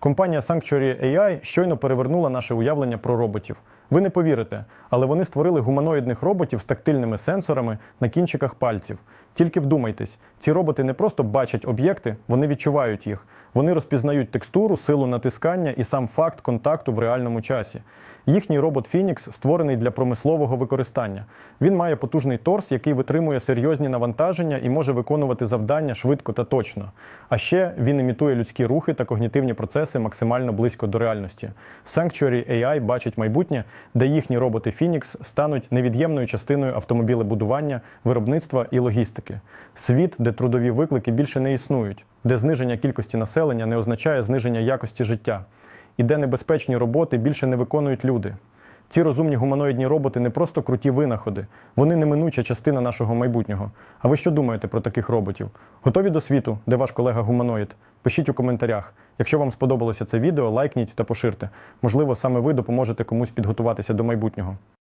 Компанія Sanctuary AI щойно перевернула наше уявлення про роботів. Ви не повірите, але вони створили гуманоїдних роботів з тактильними сенсорами на кінчиках пальців. Тільки вдумайтесь, ці роботи не просто бачать об'єкти, вони відчувають їх. Вони розпізнають текстуру, силу натискання і сам факт контакту в реальному часі. Їхній робот Phoenix створений для промислового використання. Він має потужний торс, який витримує серйозні навантаження і може виконувати завдання швидко та точно. А ще він імітує людські рухи та когнітивні процеси максимально близько до реальності. Sanctuary AI бачить майбутнє, де їхні роботи Phoenix стануть невід'ємною частиною автомобілебудування, виробництва і логістики. Світ, де трудові виклики більше не існують, де зниження кількості населення не означає зниження якості життя, і де небезпечні роботи більше не виконують люди. Ці розумні гуманоїдні роботи не просто круті винаходи, вони неминуча частина нашого майбутнього. А ви що думаєте про таких роботів? Готові до світу, де ваш колега гуманоїд? Пишіть у коментарях. Якщо вам сподобалося це відео, лайкніть та поширте. Можливо, саме ви допоможете комусь підготуватися до майбутнього.